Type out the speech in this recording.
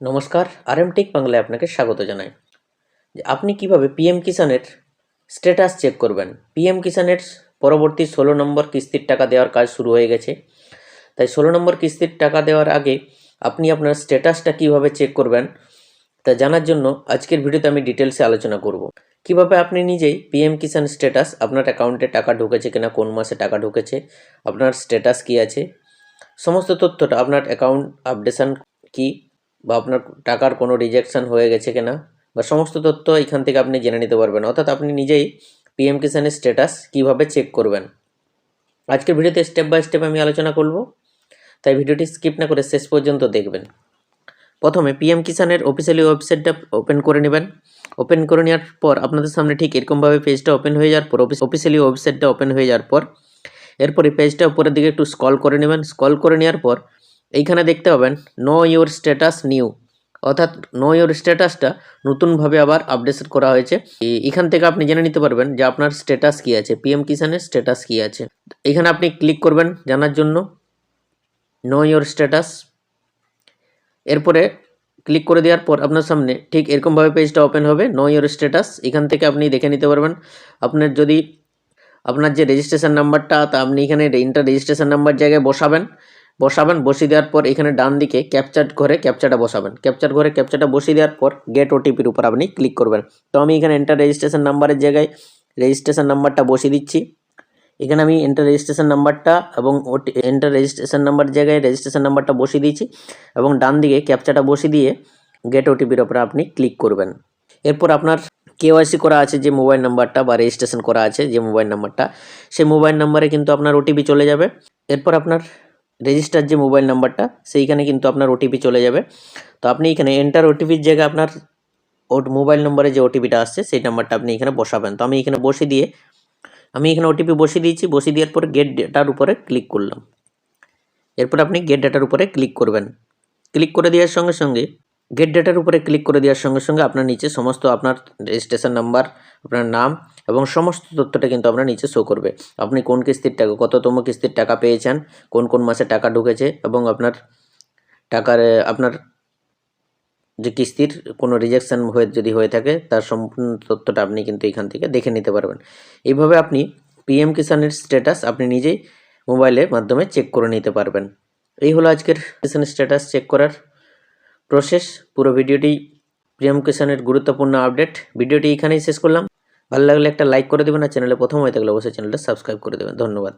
নমস্কার আর M take বাংলায় আপনাকে স্বাগত জানাই। যে আপনি কীভাবে পিএম কিষানের স্ট্যাটাস চেক করবেন? পিএম কিষানের পরবর্তী ষোলো নম্বর কিস্তির টাকা দেওয়ার কাজ শুরু হয়ে গেছে। তাই ষোলো নম্বর কিস্তির টাকা দেওয়ার আগে আপনি আপনার স্ট্যাটাসটা কীভাবে চেক করবেন, তা জানার জন্য আজকের ভিডিওতে আমি ডিটেলসে আলোচনা করব। কীভাবে আপনি নিজেই পিএম কিষান স্ট্যাটাস আপনার অ্যাকাউন্টে টাকা ঢুকেছে কিনা, কোন মাসে টাকা ঢুকেছে, আপনার স্ট্যাটাস কী আছে, সমস্ত তথ্যটা আপনার অ্যাকাউন্ট আপডেশন কি বা আপনার টাকার কোনো রিজেকশন হয়ে গেছে কিনা, বা সমস্ত তথ্য এখান থেকে আপনি জেনে নিতে পারবেন। অর্থাৎ আপনি নিজেই পিএম কিষানের স্ট্যাটাস কীভাবে চেক করবেন। আজকের ভিডিওতে স্টেপ বাই স্টেপ আমি আলোচনা করব, তাই ভিডিওটি স্কিপ না করে শেষ পর্যন্ত দেখবেন। প্রথমে পিএম কিষানের অফিসিয়ালি ওয়েবসাইটটা ওপেন করে নেবেন। ওপেন করে নেওয়ার পর আপনাদের সামনে ঠিক এরকমভাবে পেজটা ওপেন হয়ে যাওয়ার পর অফিসিয়ালি ওয়েবসাইটটা ওপেন হয়ে যাওয়ার পর, এরপরে পেজটা উপরের দিকে একটু স্ক্রল করে নেবেন। স্ক্রল করে নেওয়ার পর এইখানে দেখতে পাবেন নো ইওর স্ট্যাটাস নিউ অর্থাৎ নো ইওর স্ট্যাটাসটা নতুনভাবে আবার আপডেট করা হয়েছে। এখান থেকে আপনি জেনে নিতে পারবেন যে আপনার স্ট্যাটাস কী আছে। পিএম কিষানের স্ট্যাটাস কী আছে। এখানে আপনি ক্লিক করবেন জানার জন্য নো ইওর স্ট্যাটাস এরপরে ক্লিক করে দেওয়ার পর আপনার সামনে ঠিক এরকমভাবে পেজটা ওপেন হবে নো ইওর স্ট্যাটাস এখান থেকে আপনি দেখে নিতে পারবেন, আপনার যদি আপনার যে রেজিস্ট্রেশন নাম্বারটা তা আপনি এখানে ইন্টার রেজিস্ট্রেশন নাম্বার জায়গায় বসাবেন। বসাবেন, বসিয়ে দেওয়ার পর এখানে ডান দিকে ক্যাপচার ঘরে ক্যাপচাটা বসাবেন। ক্যাপচার ঘরে ক্যাপচাটা বসিয়ে দেওয়ার পর গেট ওটিপির উপর আপনি ক্লিক করবেন। তো আমি এখানে এন্টার রেজিস্ট্রেশন নাম্বারের জায়গায় রেজিস্ট্রেশন নাম্বারটা বসিয়ে দিচ্ছি। এখানে আমি এন্টার রেজিস্ট্রেশন নাম্বারটা এবং ওটি এন্টার রেজিস্ট্রেশন নাম্বার জায়গায় রেজিস্ট্রেশন নাম্বারটা বসিয়ে দিয়েছি এবং ডান দিকে ক্যাপচাটা বসিয়ে দিয়ে গেট ওটিপির ওপরে আপনি ক্লিক করবেন। এরপর আপনার কেওয়াইসি করা আছে যে মোবাইল নাম্বারটা বা রেজিস্ট্রেশন করা আছে যে মোবাইল নাম্বারটা সেই মোবাইল নাম্বারে কিন্তু আপনার ওটিপি চলে যাবে। এরপর আপনার রেজিস্টার যে মোবাইল নাম্বারটা সেইখানে কিন্তু আপনার ওটিপি চলে যাবে। তো আপনি এখানে এন্টার ওটিপির জায়গায় আপনার মোবাইল নম্বরে যে ওটিপিটা আসছে, সেই নাম্বারটা আপনি এখানে বসাবেন। তো আমি এখানে বসে দিয়ে, আমি এখানে ওটিপি বসিয়ে দিয়েছি, বসিয়ে দেওয়ার পর গেট ডেটার উপরে ক্লিক করলাম। এরপর আপনি গেট ডেটার উপরে ক্লিক করবেন। ক্লিক করে দেওয়ার সঙ্গে সঙ্গে গেট ডেটার উপরে ক্লিক করে দেওয়ার সঙ্গে সঙ্গে আপনার নিচে সমস্ত আপনার রেজিস্ট্রেশন নাম্বার আপনার নাম এবং সমস্ত তথ্যটা কিন্তু আপনার নিচে শো করবে। আপনি কোন কিস্তির টাকা, কততম কিস্তির টাকা পেয়েছেন, কোন কোন মাসে টাকা ঢুকেছে এবং আপনার টাকার আপনার যে কিস্তির কোনো রিজেকশন হয়ে, যদি হয়ে থাকে, তার সম্পূর্ণ তথ্যটা আপনি কিন্তু এখান থেকে দেখে নিতে পারবেন। এইভাবে আপনি পিএম কিষানের স্ট্যাটাস আপনি নিজেই মোবাইলের মাধ্যমে চেক করে নিতে পারবেন। এই হলো আজকের কিষানের স্ট্যাটাস চেক করার প্রসেস পুরো ভিডিওটি প্রিয়াম কিষানের গুরুত্বপূর্ণ আপডেট ভিডিওটি এখানেই শেষ করলাম। ভালো লাগলে একটা লাইক করে দেবেন আর চ্যানেলে প্রথম হয়ে থাকলে অবশ্যই চ্যানেলটা সাবস্ক্রাইব করে দেবেন। ধন্যবাদ।